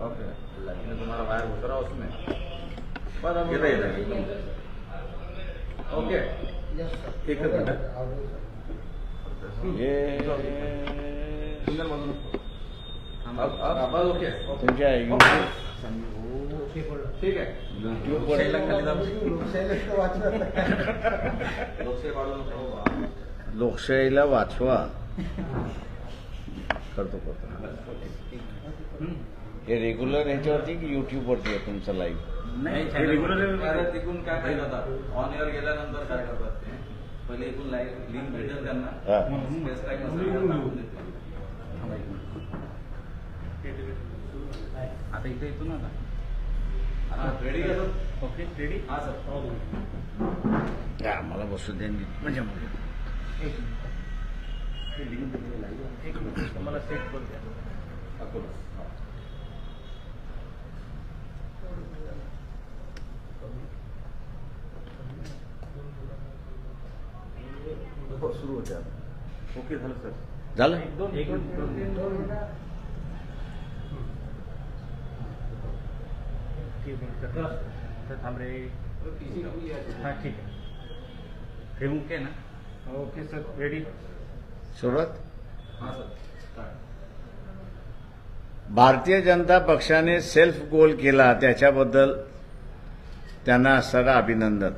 Okay एकदम. Okay एकच minute हे. सिंगल मधून अब- अब- बस ओके तुमच्या ओके. ठीक आहे. लोकशाहीला खाली. लोकशाहीला वाचवा. करतो करतो. हे रेग्युलर ह्याच्यावरती की युट्यूबवरती आहे तुमचं लाईव्ह नाही हे regular- तिकडून काय काय जातात ऑन एअर गेल्यानंतर काय करतात ते पहिले इथून लाईव्ह लिंक भेटेल त्यांना. स्पेस टाकून देतील. आता इथे येतो ना आता. हा, रेडी का सर? ओके रेडी हा सर. हा, मला बसू द्या म्हणजे एक मिनिट. एक मिनिट. तुम्हाला सेट करू द्या. अकोला. हा. हो, सुरू होते आता ओके झालं सर. झालं? एक दोन एक मिनिट. ठीक आहे सर हां ठीक ना? ओके सर रेडी सुरुवात? हा सर. भारतीय जनता पक्षाने सेल्फ गोल केला त्याच्याबद्दल त्यांना सगळं अभिनंदन.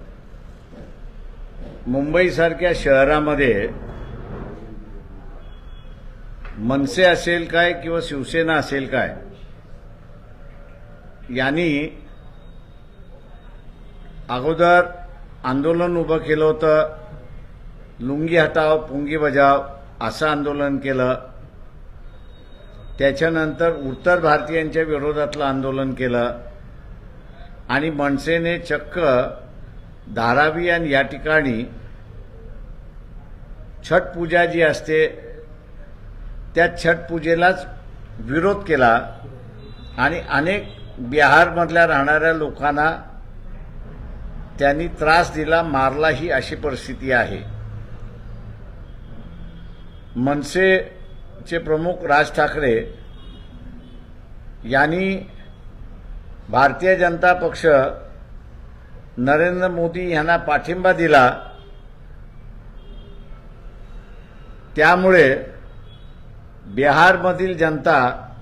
मुंबईसारख्या शहरामध्ये मनसे असेल काय किंवा शिवसेना असेल काय यांनी अगोदर आंदोलन उभं केलं होतं. लुंगी हटाव पुंगी बजाव असं आंदोलन केलं. त्याच्यानंतर उत्तर भारतीयांच्या विरोधातलं आंदोलन केलं. आणि मनसेने चक्क धारावी आणि या ठिकाणी छठ पूजा जी असते त्या छठ पूजेलाच विरोध केला आणि अनेक बिहारमधल्या राहणाऱ्या लोकांना त्यांनी त्रास दिला मारला ही अशी परिस्थिती आहे. मनसेचे प्रमुख राज ठाकरे यांनी भारतीय जनता पक्ष नरेंद्र मोदी यांना पाठिंबा दिला त्यामुळे बिहारमधील जनता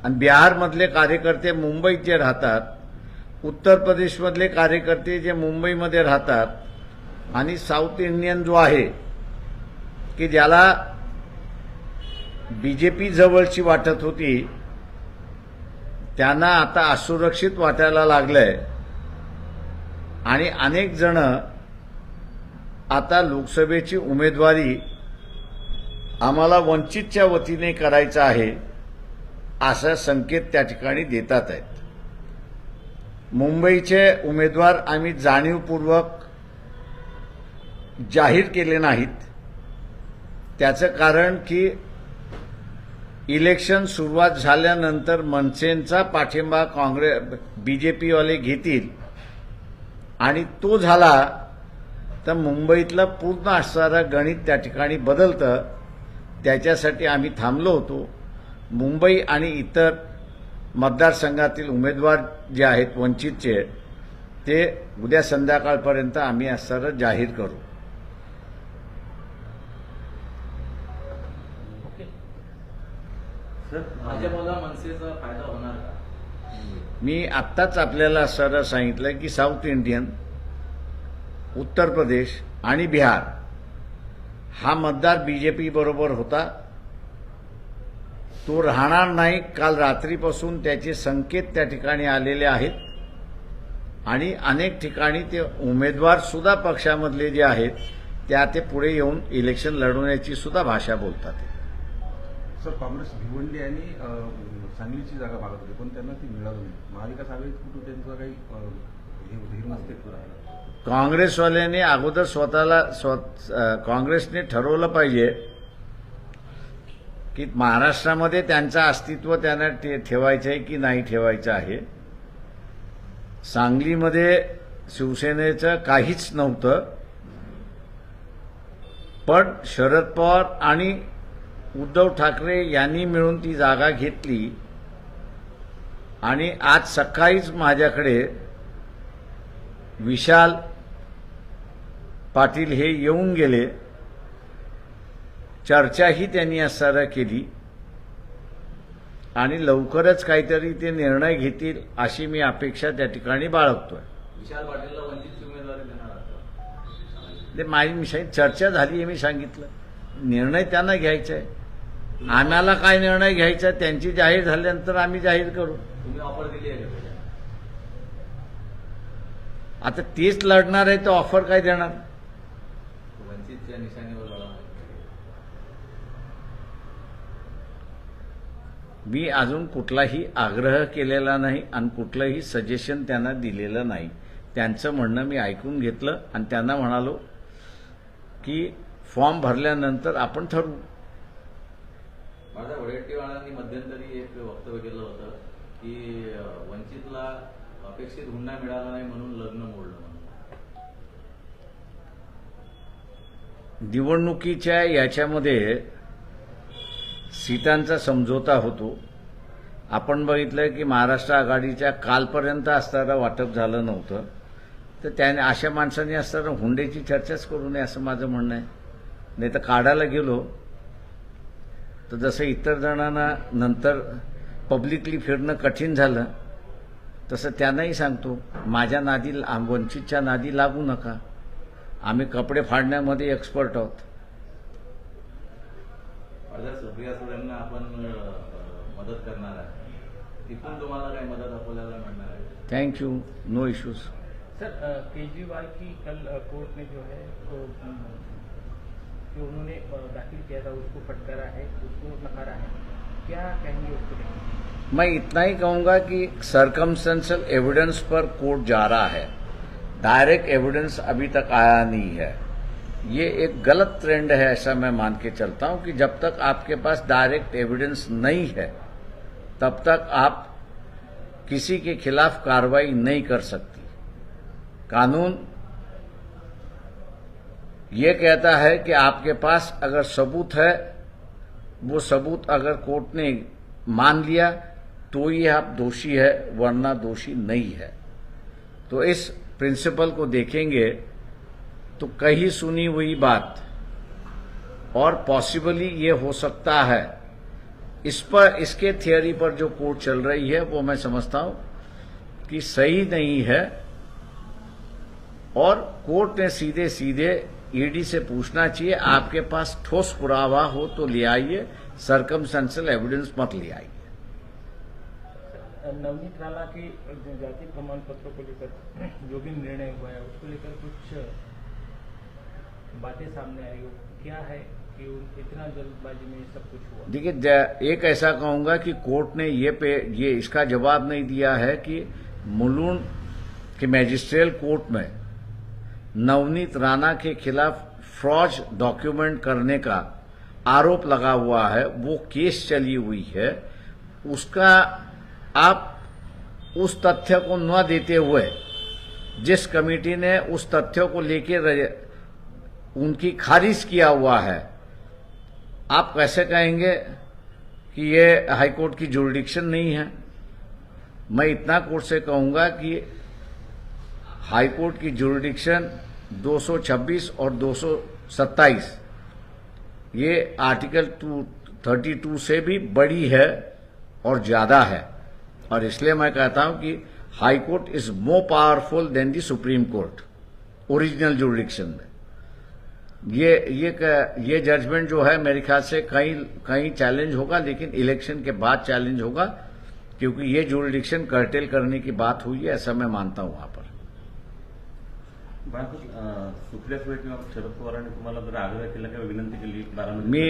आणि बिहारमधले कार्यकर्ते मुंबईत जे राहतात उत्तर प्रदेशमधले कार्यकर्ते जे मुंबईमध्ये राहतात आणि साऊथ इंडियन जो आहे की ज्याला बीजेपी जवळची वाटत होती त्यांना आता असुरक्षित वाटायला लागलंय. आणि अनेक जण आता लोकसभेची उमेदवारी आम्हाला वंचितच्या वतीने करायचं आहे असा संकेत त्या ठिकाणी देतात आहेत. मुंबईचे उमेदवार आम्ही जाणीवपूर्वक जाहीर केले नाहीत. त्याचं कारण की इलेक्शन सुरुवात झाल्यानंतर मनसेंचा पाठिंबा काँग्रेस बीजेपीवाले घेतील. आणि तो झाला तर मुंबईतलं पूर्ण असणारं गणित त्या ठिकाणी बदलतं. त्याच्यासाठी आम्ही थांबलो होतो. मुंबई आणि इतर मतदारसंघातील उमेदवार जे आहेत वंचितचे ते उद्या संध्याकाळपर्यंत आम्ही असणारं जाहीर करू ओके सर भाजपला मनसेचा फायदा होणार का मी आत्ताच आपल्याला सरळ सांगितलं की साऊथ इंडियन उत्तर प्रदेश आणि बिहार हा मतदार बीजेपी बरोबर होता. तो राहणार नाही काल रात्रीपासून त्याचे संकेत त्या ठिकाणी आलेले आहेत. आणि अनेक ठिकाणी ते उमेदवार सुद्धा पक्षामधले जे आहेत त्या ते पुढे येऊन इलेक्शन लढवण्याची सुद्धा भाषा बोलतात. सर काँग्रेस भिवंडी आणि सांगलीची जागा मागत होती पण त्यांना ती मिळाली नाही. महाविकास आघाडीत कुठं त्यांचं काही हे काँग्रेसवाल्यांनी अगोदर स्वतःला स्व अ, काँग्रेसने ठरवलं पाहिजे की महाराष्ट्रामध्ये त्यांचं अस्तित्व त्यांना ठेवायचं आहे की नाही ठेवायचं आहे. सांगलीमध्ये शिवसेनेचं काहीच नव्हतं. पण शरद पवार आणि उद्धव ठाकरे यांनी मिळून ती जागा घेतली. आणि आज सकाळीच माझ्याकडे विशाल पाटील हे येऊन गेले. चर्चाही त्यांनी सारा केली. आणि लवकरच काहीतरी ते निर्णय घेतील अशी मी अपेक्षा त्या ठिकाणी बाळगतोय. विशाल पाटीलला उमेदवारी देणार माझी मी चर्चा झाली आहे मी सांगितलं. निर्णय त्यांना घ्यायचा आहे. आम्हाला काय निर्णय घ्यायचा त्यांची जाहीर झाल्यानंतर आम्ही जाहीर करू. तुम्ही ऑफर दिली? आता तेच लढणार आहे तर ऑफर काय देणार? मी अजून कुठलाही आग्रह केलेला नाही आणि कुठलंही सजेशन त्यांना दिलेलं नाही. त्यांचं म्हणणं मी ऐकून घेतलं आणि त्यांना म्हणालो की फॉर्म भरल्यानंतर आपण ठरवू. माझ्या वडेट्टीवाळांनी मध्यंतरी एक वक्तव्य केलं होतं की वंचितला अपेक्षित हुंडा मिळाला नाही म्हणून लग्न मोडलं निवडणुकीच्या याच्यामध्ये सीटांचा समझोता होतो. आपण बघितलं की महाराष्ट्र आघाडीच्या कालपर्यंत असताना वाटप झालं नव्हतं. तर त्याने अशा माणसांनी असताना हुंड्याची चर्चाच करू नये असं माझं म्हणणं आहे. नाही तर काढायला गेलो तर जसं इतर जणांना नंतर पब्लिकली फिरणं कठीण झालं तसं त्यांनाही सांगतो माझ्या नादी वंचितच्या नादी लागू नका. आम्ही कपडे फाडण्यामध्ये एक्सपर्ट आहोत. माझ्या सुप्रिया सुळेंना आपण अं, मदत करणार आहे. तिथून तुम्हाला काही मदत अकोल्याला मिळणार आहे? Thank you no issues sir Kejriwal की कल कोर्ट ने जो है कि उन्होंने दाखिल किया था उसको फटकारा है उसको नकारा है। क्या कहेंगे उसको मैं इतना ही कहूंगा कि सरकमस्टेंशल एविडेंस पर कोर्ट जा रहा है। डायरेक्ट एविडेंस अभी तक आया नहीं है। ये एक गलत ट्रेंड है ऐसा मैं मान के चलता हूं कि जब तक आपके पास डायरेक्ट एविडेंस नहीं है तब तक आप किसी के खिलाफ कार्रवाई नहीं कर सकती। कानून ये कहता है कि आपके पास अगर सबूत है, वो सबूत अगर कोर्ट ने मान लिया तो ये आप दोषी है, वरना दोषी नहीं है। तो इस प्रिंसिपल को देखेंगे तो कहीं सुनी हुई बात, और पॉसिबली ये हो सकता है। इस पर, इसके थियोरी पर जो कोर्ट चल रही है, वो मैं समझता हूँ कि सही नहीं है, और कोर्ट ने सीधे सीधे ईडी से पूछना चाहिए आपके पास ठोस पुरावा हो तो ले आइए सरकमस्टेंशियल एविडेंस मत ले आइए। नवनीत राणा के जाति प्रमाण पत्रों को लेकर जो भी निर्णय हुआ है उसको लेकर कुछ बातें सामने आई हो। क्या है कि इतना जल्दबाजी में सब कुछ हुआ? देखिए एक ऐसा कहूँगा कि कोर्ट ने ये पे ये इसका जवाब नहीं दिया है कि मुलून के मैजिस्ट्रेट कोर्ट में नवनीत राणा के खिलाफ फ्रॉज डॉक्यूमेंट करने का आरोप लगा हुआ है, वो केस चली हुई है। उसका आप उस तथ्य को न देते हुए जिस कमेटी ने उस तथ्य को लेकर उनकी खारिज किया हुआ है, आप कैसे कहेंगे कि ये हाईकोर्ट की जुरिडिक्शन नहीं है? मैं इतना कोर्ट से कहूँगा कि हाईकोर्ट की जुरिडिक्शन 226 और 227 ये आर्टिकल 232 से भी बड़ी है और ज़्यादा है। और इसलिए मैं कहता हूँ कि high court is more powerful than the supreme court original jurisdiction में। ये ये ये जजमेंट जो है, मेरे ख्याल से कहीं कहीं चैलेंज होगा, लेकिन इलेक्शन के बाद चैलेंज होगा, क्योंकि ये जुरिडिक्शन कर्टेल करने की बात हुई है, ऐसा मैं मानता हूँ वहाँ पर। बाळासाहेब, सुप्रिया सुळे किंवा शरद पवारांनी तुम्हाला जर आग्रह केला किंवा विनंती केली बारामती मी